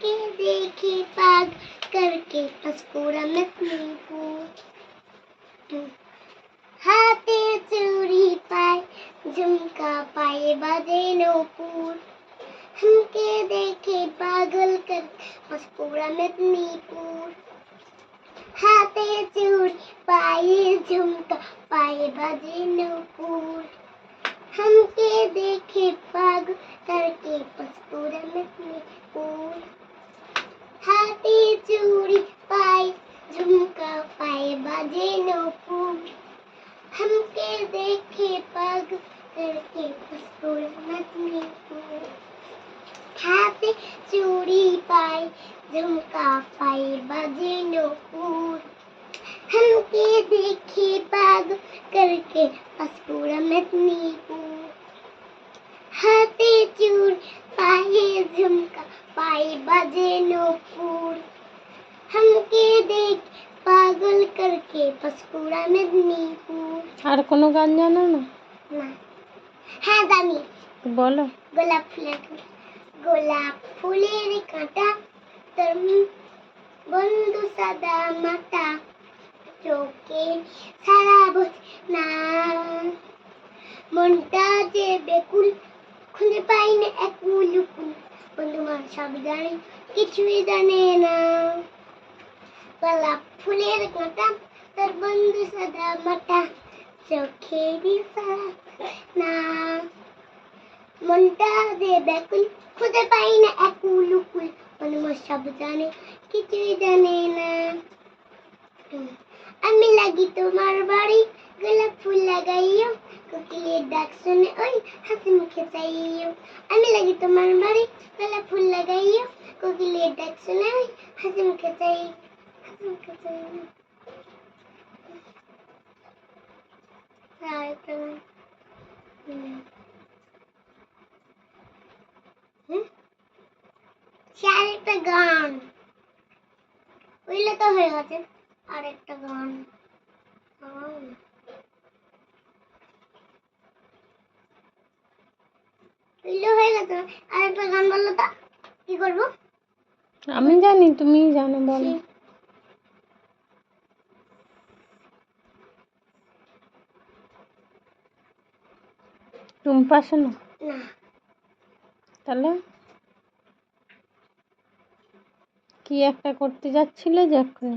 हमके देखे पाग करके पसपूरा में को हाथे चूड़ी पाए झुमका पाए बाजे नूपुर। हमके देखे पागल कर मस्पूरा मेदनीपुर हाथे चूड़ी पाए झुमका पाए बाजे नूपुर। हमके देखे पागल करके मस्पूरा मेदनीपुर पाए बाजे को हम के देखे पग करके स्कूल मत हाथ चूड़ी पाए, झुमका पाए बाजेनों को हम के देखे কে পাঁশকুড়া মেদিনীপুর আর কোনো গান জানো না? হ্যাঁ জানি। বলো। গোলাপ ফুলের গোলাপ ফুলের কাঁটা তোর বন্ধু সাদা মাতা চোখে সারা বোঝ না। মনটা যে বেকুল খুঁজে পাই না এক মুলুকুল। বন্ধু মা সব জানে কিছুই জানে না। গোলাপ ফুলের কাঁটা তোর বন্ধু সাদা মাটা, চোখে সারা না, মনটা যে ব্যাকুল, খুঁজে পাই না এক উলুকুল অনুমা সব জানে, কিছুই জানে না। আমি লাগি তোমার বাড়ি, গোলাপ ফুল লাগাইও কোকিলের ডাক শুনে ওই হাসি মুখে চাইও। আমি লাগি তোমার বাড়ি, গোলাপ ফুল লাগাইও কোকিলের ডাক শুনে ওই হাসি মুখে চাই। আর আরেকটা গান। ওইলে তো হয়ে গেছে। আরেকটা গান। হয়ে। গেছে। আরেকটা গান বলল তো। কি করব? আমি জানি তুমি জানো বলো। টুম্পা শোনো। তাহলে কি একটা করতে যাচ্ছিলে? যখন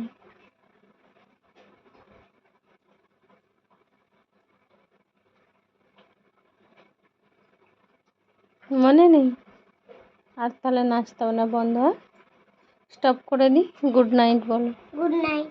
মনে নেই? আর তাহলে নাচতে হবে না বন্ধ স্টপ করে দিই গুড নাইট বলো। Good night